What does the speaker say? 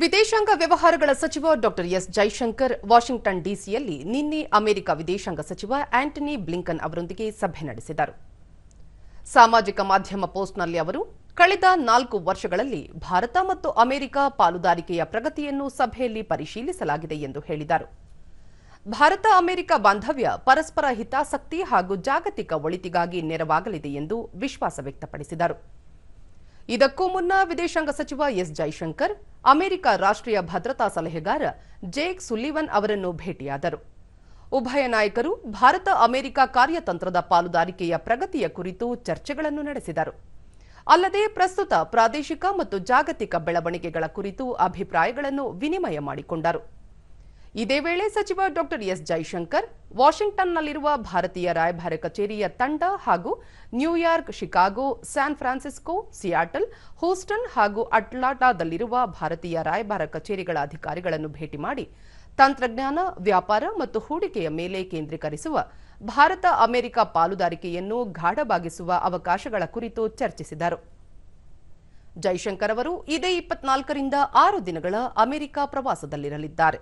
ವಿದೇಶಾಂಗ ವ್ಯವಹಾರಗಳ ಸಚಿವ ಡಾಕ್ಟರ್ ಎಸ್ ಜೈಶಂಕರ್ ವಾಷಿಂಗ್ಟನ್ ಡಿಸಿಯಲ್ಲಿ ನಿನ್ನೆ ಅಮೆರಿಕ ವಿದೇಶಾಂಗ ಸಚಿವ ಆಂಟನಿ ಬ್ಲಿಂಕನ್ ಅವರೊಂದಿಗೆ ಸಭೆ ನಡೆಸಿದರು. ಸಾಮಾಜಿಕ ಮಾಧ್ಯಮ ಪೋಸ್ಟ್ನಲ್ಲಿ ಅವರು, ಕಳೆದ ನಾಲ್ಕು ವರ್ಷಗಳಲ್ಲಿ ಭಾರತ ಮತ್ತು ಅಮೆರಿಕ ಪಾಲುದಾರಿಕೆಯ ಪ್ರಗತಿಯನ್ನು ಸಭೆಯಲ್ಲಿ ಪರಿಶೀಲಿಸಲಾಗಿದೆ ಎಂದು ಹೇಳಿದರು. ಭಾರತ ಅಮೆರಿಕ ಬಾಂಧವ್ಯ ಪರಸ್ಪರ ಹಿತಾಸಕ್ತಿ ಹಾಗೂ ಜಾಗತಿಕ ಒಳಿತಿಗಾಗಿ ನೆರವಾಗಲಿದೆ ಎಂದು ವಿಶ್ವಾಸ ವ್ಯಕ್ತಪಡಿಸಿದರು. ಇದಕ್ಕೂ ಮುನ್ನ ವಿದೇಶಾಂಗ ಸಚಿವ ಎಸ್ ಜೈಶಂಕರ್, ಅಮೆರಿಕ ರಾಷ್ಟ್ರೀಯ ಭದ್ರತಾ ಸಲಹೆಗಾರ ಜೇಕ್ ಸುಲ್ಲಿವನ್ ಅವರನ್ನು ಭೇಟಿಯಾದರು. ಉಭಯ ನಾಯಕರು ಭಾರತ ಅಮೆರಿಕ ಕಾರ್ಯತಂತ್ರದ ಪಾಲುದಾರಿಕೆಯ ಪ್ರಗತಿಯ ಕುರಿತು ಚರ್ಚೆಗಳನ್ನು ನಡೆಸಿದರು. ಅಲ್ಲದೆ ಪ್ರಸ್ತುತ ಪ್ರಾದೇಶಿಕ ಮತ್ತು ಜಾಗತಿಕ ಬೆಳವಣಿಗೆಗಳ ಕುರಿತು ಅಭಿಪ್ರಾಯಗಳನ್ನು ವಿನಿಮಯ ಮಾಡಿಕೊಂಡರು. ಇದೇ ವೇಳೆ ಸಚಿವ ಡಾಕ್ಟರ್ ಎಸ್ ಜೈಶಂಕರ್, ವಾಷಿಂಗ್ಟನ್ನಲ್ಲಿರುವ ಭಾರತೀಯ ರಾಯಭಾರ ಕಚೇರಿಯ ತಂಡ ಹಾಗೂ New York Chicago, San Francisco, Seattle, Houston ಹಾಗೂ ಅಟ್ಲಾಟಾದಲ್ಲಿರುವ ಭಾರತೀಯ ರಾಯಭಾರ ಕಚೇರಿಗಳ ಅಧಿಕಾರಿಗಳನ್ನು ಭೇಟಿ ಮಾಡಿ ತಂತ್ರಜ್ಞಾನ, ವ್ಯಾಪಾರ ಮತ್ತು ಹೂಡಿಕೆಯ ಮೇಲೆ ಕೇಂದ್ರೀಕರಿಸುವ, ಭಾರತ ಅಮೆರಿಕ ಪಾಲುದಾರಿಕೆಯನ್ನು ಗಾಢವಾಗಿಸುವ ಅವಕಾಶಗಳ ಕುರಿತು ಚರ್ಚಿಸಿದರು. ಜೈಶಂಕರ್ ಅವರು ಇದೇ ಇಪ್ಪತ್ನಾಲ್ಕರಿಂದ ಆರು ದಿನಗಳ ಅಮೆರಿಕ ಪ್ರವಾಸದಲ್ಲಿರಲಿದ್ದಾರೆ.